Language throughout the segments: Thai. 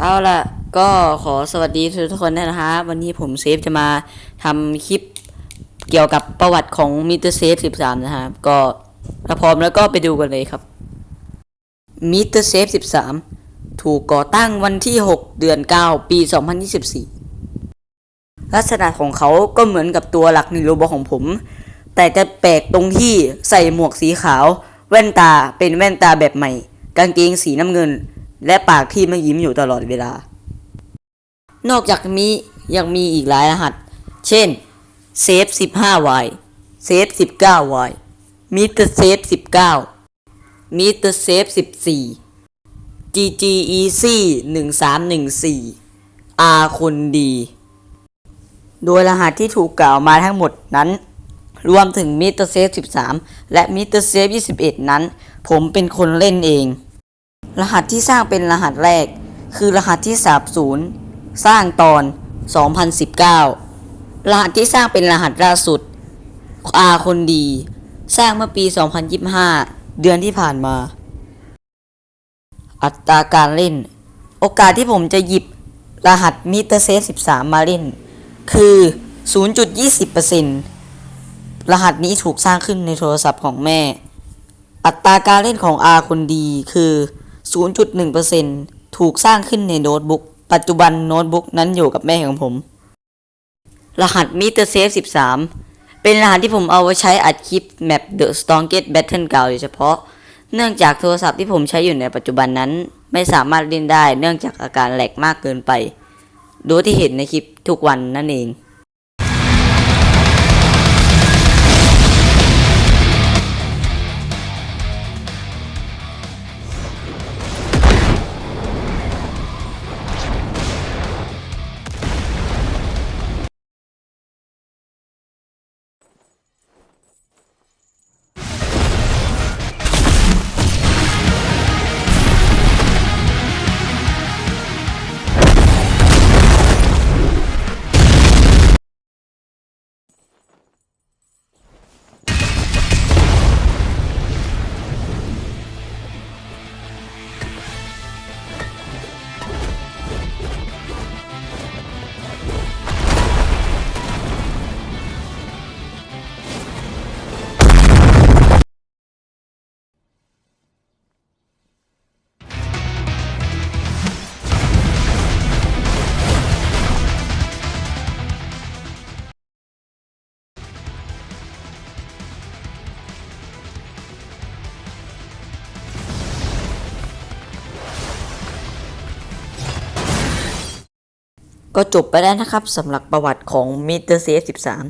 เอาล่ะ ก็ขอสวัสดีทุกคนด้วยนะฮะวันนี้ผมเซฟจะมาทำคลิปเกี่ยวกับประวัติของมิสเตอร์เซฟ13 นะฮะก็ถ้าพร้อมแล้วก็ไปดูกันเลยครับมิสเตอร์เซฟ13 ถูกก่อตั้งวันที่ 6 เดือน 9 ปี 2024 ลักษณะของเขาก็เหมือนกับตัวหลักในโรบอของผม แต่จะแปลกตรงที่ใส่หมวกสีขาว แว่นตาเป็นแว่นตาแบบใหม่ กางเกงสีน้ำเงิน และปากที่ไม่ยิ้มอยู่ตลอดเวลา นอกจากนี้ยังมีอีกหลายรหัส เช่นเซฟ 15y เซฟ 19y มิเตอร์เซฟ 19มิเตอร์เซฟ 14 GG Easy 1314 R คนดี โดยรหัสที่ถูกกล่าวมาทั้งหมดนั้นรวมถึงมิเตอร์เซฟ 13 และมิเตอร์เซฟ 21 นั้น ผมเป็นคนเล่นเอง รหัสที่สร้างเป็นรหัสแรก คือรหัสที่สาบศูนย์สร้างตอน 2019 รหัสที่สร้างเป็นรหัสล่าสุดอาคนดี สร้างเมื่อปี 2025 เดือนที่ผ่านมา อัตราการเล่น โอกาสที่ผมจะหยิบรหัสมิเตอร์เซฟ13 มาเล่น คือ 0.20%รหัสนี้ถูกสร้างขึ้นในโทรศัพท์ของแม่ อัตราการเล่นของ R คนดีคือ 0.1%ถูกสร้างขึ้นในโน้ตบุ๊ก ปัจจุบันโน้ตบุ๊กนั้นอยู่กับแม่ของผม รหัส Meter Safe 13 เป็นรหัสที่ผมเอาไว้ใช้อัดคลิปแมป The Strongest Battle เก่าโดยเฉพาะ เนื่องจากโทรศัพท์ที่ผมใช้อยู่ในปัจจุบันนั้น ไม่สามารถเล่นได้เนื่องจากอาการแหลกมากเกินไปดยที่เห็นในคลิปทุกวันนั่นเอง ก็จบไปแล้วนะครับสำหรับประวัติของมิสเตอร์เอฟสิบสาม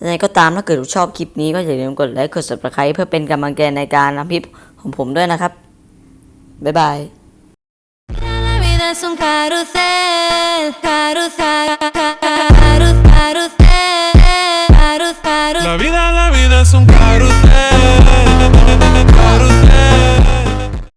ยังไงก็ตามถ้าเกิดชอบคลิปนี้ก็อย่าลืมกดไลค์กด subscribe เพื่อเป็นกำลังใจในการทำคลิปของผมด้วยนะครับ บ๊ายบาย La vida, la vida es un carrusel, carrusel.